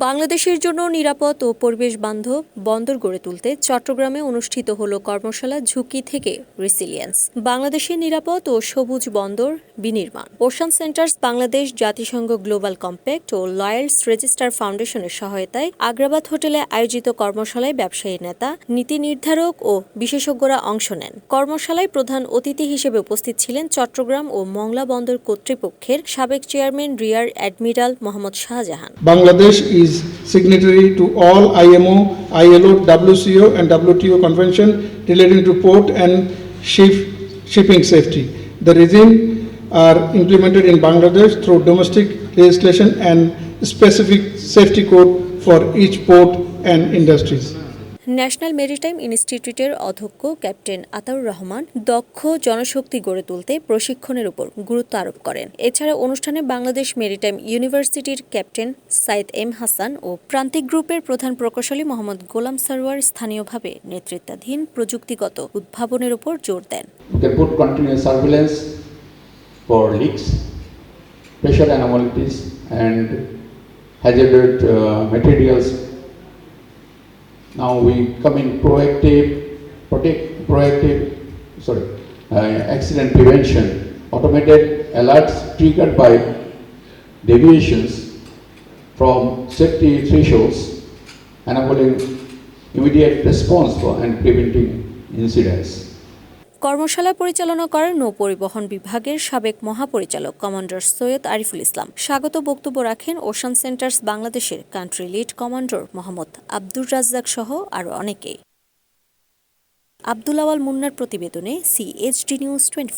বাংলাদেশের জন্য নিরাপদ ও পরিবেশ বান্ধব বন্দর গড়ে তুলতে চট্টগ্রামে অনুষ্ঠিত হল কর্মশালা ঝুঁকি থেকে রেসিলিয়েন্স। বাংলাদেশের নিরাপদ ও সবুজ বন্দর বিনির্মাণ। ওশান সেন্টার্স বাংলাদেশ জাতিসংঘ গ্লোবাল কম্প্যাক্ট ও লয়ার্স রেজিস্টার ফাউন্ডেশনের সহায়তায় আগ্রাবাদ হোটেলে আয়োজিত কর্মশালায় ব্যবসায়ী নেতা, নীতি নির্ধারক ও বিশেষজ্ঞরা অংশ নেন। কর্মশালায় প্রধান অতিথি হিসেবে উপস্থিত ছিলেন চট্টগ্রাম ও মংলা বন্দর কর্তৃপক্ষের সাবেক chairman rear admiral Mohammad Shahjahan. Bangladesh is signatory to all IMO, ILO, WCO, and WTO convention relating to port and ship, shipping safety. The regime are implemented in Bangladesh through domestic legislation and specific safety code for each port and industries. National maritime ইনস্টিটিউটের অধ্যক্ষ captain Ataur Rahman দক্ষ জনশক্তি গড়ে তুলতে প্রশিক্ষণের উপর গুরুত্ব আরোপ করেন এছাড়া অনুষ্ঠানে বাংলাদেশ মেরিটাইম ইউনিভার্সিটির ক্যাপ্টেন সাইদ এম হাসান ও প্রান্তিক গ্রুপের প্রধান প্রকৌশলী মোহাম্মদ গোলাম সারোয়ার স্থানীয়ভাবে নেতৃত্বাধীন প্রযুক্তিগত উদ্ভাবনের উপর জোর দেন pressure anomalies, and hazardous uh, materials. Now we come in proactive, protect, proactive, sorry, uh, accident prevention, automated alerts triggered by deviations from safety thresholds, enabling immediate response for and preventing incidents. কর্মশালা পরিচালনা করেন নৌপরিবহন বিভাগের সাবেক মহাপরিচালক commander Syed Ariful Islam. স্বাগত বক্তব্য রাখেন ocean centres বাংলাদেশের country lead commander Mohammad Abdur Razzaque সহ আরও অনেকে। আব্দুল আওয়াল মুন্নার প্রতিবেদনে সিএইচডি নিউজ টোয়েন্টি